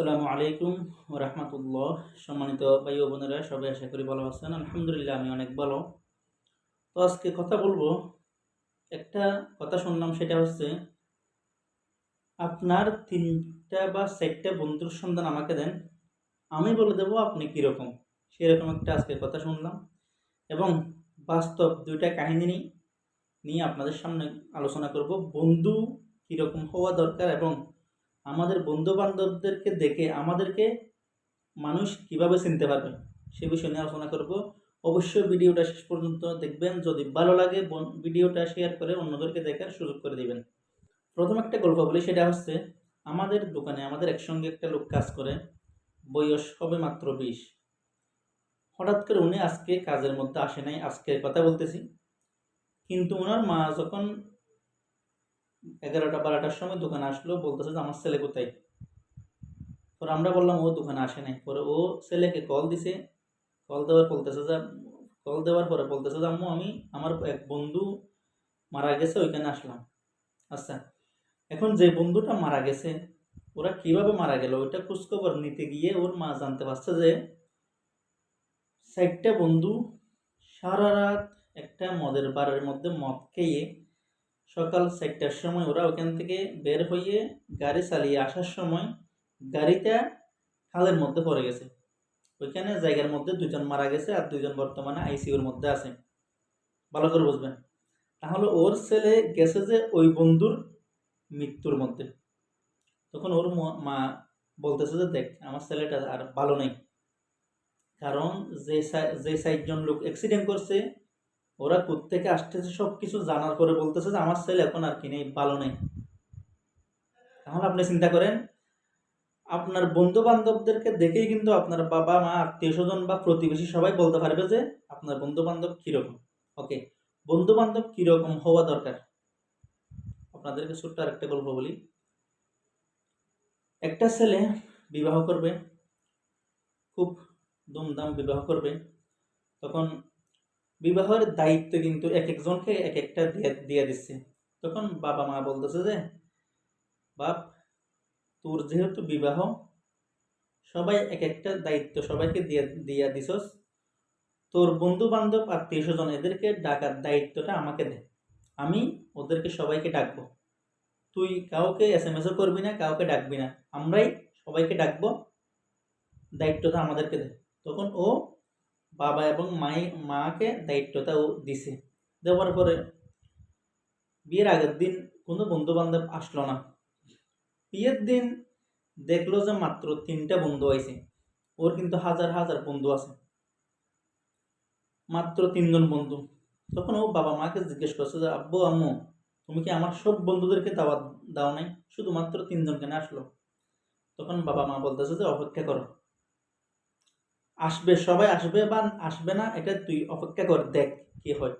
আসসালামু আলাইকুম রহমতুল্লাহ। সম্মানিত ভাই ও বোনেরা, সবাই আশা করি ভালো আছেন। আলহামদুলিল্লাহ আমি অনেক ভালো। তো আজকে কথা বলব, একটা কথা শুনলাম, সেটা হচ্ছে, আপনার তিনটা বা চারটা বন্ধুর সন্ধান আমাকে দেন, আমি বলে দেবো আপনি কীরকম। সেরকম একটা আজকে কথা শুনলাম এবং বাস্তব দুইটা কাহিনী নিয়ে আপনাদের সামনে আলোচনা করব। বন্ধু কীরকম হওয়া দরকার এবং আমাদের বন্ধু বান্ধবদেরকে দেখে আমাদেরকে মানুষ কীভাবে চিনতে পারবে, সে বিষয় নিয়ে আলোচনা করব। অবশ্যই ভিডিওটা শেষ পর্যন্ত দেখবেন। যদি ভালো লাগে ভিডিওটা শেয়ার করে অন্যদেরকে দেখার সুযোগ করে দিবেন। প্রথম একটা গল্প বলি, সেটা হচ্ছে, আমাদের দোকানে আমাদের একসঙ্গে একটা লোক কাজ করে, বয়স হবে মাত্র বিশ। হঠাৎ করে উনি আজকে কাজের মধ্যে আসে নাই, আজকে কথা বলতেছি। কিন্তু ওনার মা যখন এগারোটা বারোটার সময় দোকানে আসলো, বলতেছে যে, আমার ছেলে কোথায়? পরে আমরা বললাম, ও দোকানে আসে নাই। পরে ও ছেলেকে কল দিছে। কল দেওয়ার বলতেছে যে কল দেওয়ার পরে বলতেছে যে, আম্মু, আমি আমার এক বন্ধু মারা গেছে, ওইখানে আসলাম। আচ্ছা এখন যে বন্ধুটা মারা গেছে, ওরা কীভাবে মারা গেল, ওইটা খোঁজখবর নিতে গিয়ে ওর মা জানতে পারছে যে সাইডটা বন্ধু সারা রাত একটা মদের বারের মধ্যে মদ খেয়ে সকাল চারটার সময় ওরা ওখান থেকে বের হয়ে গাড়ি চালিয়ে আসার সময় গাড়িটা খালের মধ্যে পড়ে গেছে। ওইখানে জায়গার মধ্যে দুজন মারা গেছে আর দুজন বর্তমানে আইসিইউর মধ্যে আছে। ভালো করে বুঝবেন। তাহলে ওর ছেলে গেছে যে ওই বন্ধুর মৃত্যুর মধ্যে। তখন ওর ম- বলতেছে যে দেখ, আমার ছেলেটা আর ভালো নেই। কারণ যে যে চারজন লোক অ্যাক্সিডেন্ট করছে ওরা থেকে আসতেছে সব কিছু জানার পরে বলতেছে যে, আমার ছেলে এখন আর কি নেই, ভালো নেই। তাহলে আপনি চিন্তা করেন, আপনার বন্ধু বান্ধবদেরকে দেখেই কিন্তু আপনার বাবা, মা আত্মীয় স্বজন বা প্রতিবেশী সবাই বলতে পারবে যে, আপনার বন্ধু বান্ধব কীরকম? ওকে বন্ধু বান্ধব কীরকম হওয়া দরকার? আপনাদেরকে ছোট্ট আর একটা গল্প বলি। একটা ছেলে বিবাহ করবে, খুব ধুমধাম বিবাহ করবে, তখন বিবাহের দায়িত্ব কিন্তু এক একজনকে এক একটা দিয়ে দিচ্ছে। তখন বাবা মা বলতেছে যে, বাপ, তোর যেহেতু বিবাহ, সবাই এক একটা দায়িত্ব সবাইকে দিয়ে, দিয়া দিছস। তোর বন্ধু বান্ধব আত্মীয় স্বজন এদেরকে ডাকার দায়িত্বটা আমাকে দে। আমি ওদেরকে সবাইকে ডাকবো। তুই কাউকে এস এম এসও করবি না, কাউকে ডাকবি না। আমরাই সবাইকে ডাকবো। দায়িত্বটা আমাদেরকে দে। তখন ও বাবা এবং মাই, মাকে দায়িত্বটা ও দিছে। দেওয়ার পরে বিয়ের আগের দিন কোনো বন্ধু বান্ধব আসলো না। বিয়ের দিন দেখল যে মাত্র তিনটা বন্ধু আইছে। ওর কিন্তু হাজার হাজার বন্ধু আছে। মাত্র তিনজন বন্ধু। তখন ও বাবা মাকে জিজ্ঞেস করছে যে, আব্বু, আম্মু, তুমি কি আমার সব বন্ধুদেরকে দাওয়াত দাও নাই? শুধুমাত্র তিনজন কেন আসলো? তখন বাবা মা বলতেছে যে, অপেক্ষা করো। আসবে, সবাই আসবে বা আসবে না, এটা তুই অপেক্ষা কর, দেখ কি হয়।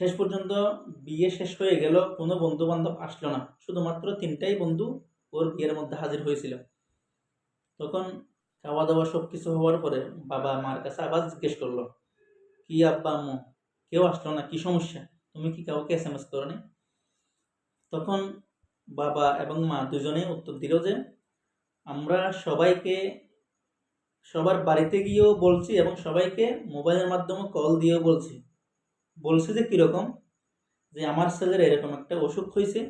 শেষ পর্যন্ত বিয়ে শেষ হয়ে গেল, কোনো বন্ধু বান্ধব আসলো না। শুধুমাত্র তিনটাই বন্ধু ওর বিয়ের মধ্যে হাজির হয়েছিল। তখন খাওয়া দাওয়া সব কিছু হওয়ার পরে বাবা মার কাছে আবার জিজ্ঞেস করল, কি আব্বা আম্মু, কেউ আসলো না, কি সমস্যা? তুমি কি কাউকে এস এম এস করো তখন বাবা এবং মা দুজনেই উত্তর দিল যে, আমরা সবাইকে সবার বাড়িতে গিয়েও বলছি এবং সবাইকে মোবাইলের মাধ্যমে কল দিয়েও বলছি। বলছি যে কীরকম? যে আমার ছেলের এরকম একটা অসুখ হয়েছে।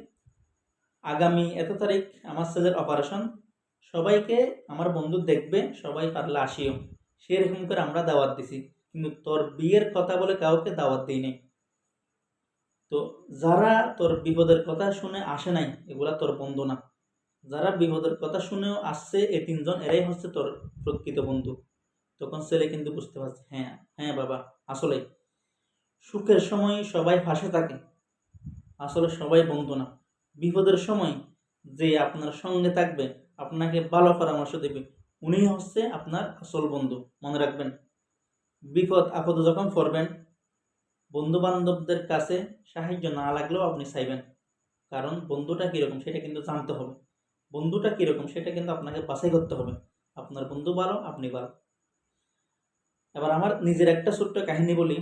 আগামী এত তারিখ আমার ছেলের অপারেশন সবাইকে আমার বন্ধু দেখবে, সবাই পারলে আসিও। সেরকম করে আমরা দাওয়াত দিছি। কিন্তু তোর বিয়ের কথা বলে কাউকে দাওয়াত দিই নাই তো যারা তোর বিপদের কথা শুনে আসে নাই, এগুলা তোর বন্ধু না। যারা বিপদের কথা শুনেও আসছে, এই তিনজন, এরাই হচ্ছে তোর প্রকৃত বন্ধু। তখন ছেলে কিন্তু বুঝতে পারছে হ্যাঁ হ্যাঁ বাবা আসলে সুখের সময় সবাই ফাঁসে থাকে, আসলে সবাই বন্ধু না। বিপদের সময় যে আপনার সঙ্গে থাকবে, আপনাকে ভালো পরামর্শ দেবে, উনি হচ্ছে আপনার আসল বন্ধু, মনে রাখবেন। বিপদ, আপদ যখন পড়বেন বন্ধু বান্ধবদের কাছে সাহায্য না লাগলেও আপনি চাইবেন, কারণ বন্ধুটা কীরকম সেটা কিন্তু জানতে হবে। বন্ধুটা কীরকম সেটা কিন্তু আপনাকে বাছাই করতে হবে। আপনার বন্ধু ভালো, আপনি ভালো। এবার আমার নিজের একটা ছোট্ট কাহিনী বলি।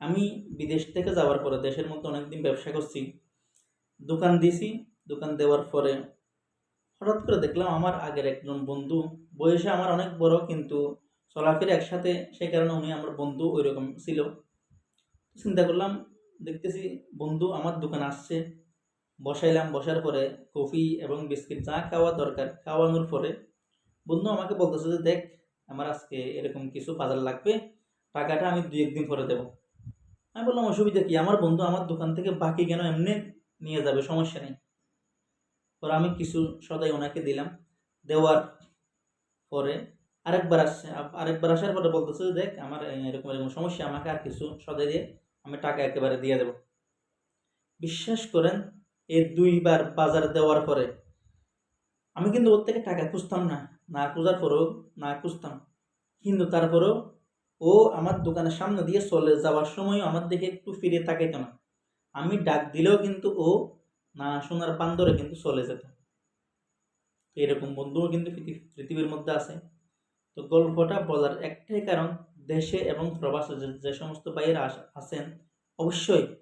আমি বিদেশ থেকে যাওয়ার পরে দেশের মধ্যে অনেকদিন ব্যবসা করছি। দোকান দিয়েছি দোকান দেওয়ার পরে হঠাৎ করে দেখলাম আমার আগের একজন বন্ধু, বয়সে আমার অনেক বড় কিন্তু চলাফেরা একসাথে, সেই কারণে উনি আমার বন্ধু ওই রকম ছিল চিন্তা করলাম, দেখতেছি বন্ধু আমার দোকান আসছে। বসাইলাম বসার পরে কফি এবং বিস্কিট যা খাওয়া দরকার খাওয়ানোর পরে বন্ধু আমাকে বলতেছে যে দেখ আমার আজকে এরকম কিছু বাজার লাগবে টাকাটা আমি দুই একদিন পরে দেবো। আমি বললাম অসুবিধা কি? আমার বন্ধু আমার দোকান থেকে বাকি কেন এমনি নিয়ে যাবে? সমস্যা নেই। পরে আমি কিছু সদাই ওনাকে দিলাম। দেওয়ার পরে আরেকবার আসছে আরেকবার আসার পরে বলতেছে যে, দেখ আমার এরকম এরকম সমস্যা আমাকে আর কিছু সদাই দিয়ে আমি টাকা একেবারে দিয়ে দেবো। বিশ্বাস করেন এই দুইবার বাজার দেওয়ার পরে আমি কিন্তু ওর থেকে টাকা খুঁজতাম না না খোঁজার পরেও, না খুঁজতাম। কিন্তু তারপরেও ও আমার দোকানের সামনে দিয়ে চলে যাওয়ার সময়ও আমার দিকে একটু ফিরে তাকাইতো না। আমি ডাক দিলেও কিন্তু ও না শোনার বান্দরে কিন্তু চলে যেত। এরকম বন্ধুও কিন্তু পৃথিবীর মধ্যে আছে। তো গল্পটা বলার একটাই কারণ, দেশে এবং প্রবাসে যে সমস্ত আস- আছেন, অবশ্যই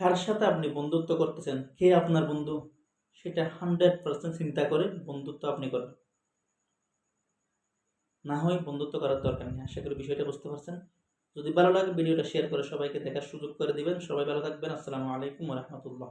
কার সাথে আপনি বন্ধুত্ব করতেছেন? কে আপনার বন্ধু? সেটা হান্ড্রেড পার্সেন্ট চিন্তা করে বন্ধুত্ব আপনি করবেন। না হয় বন্ধুত্ব করার দরকার নেই। আশা করি বিষয়টা বুঝতে পারছেন। যদি ভালো লাগে ভিডিওটা শেয়ার করে সবাইকে দেখার সুযোগ করে দিবেন। সবাই ভালো থাকবেন। আসসালামু আলাইকুম রহমতুল্লাহ।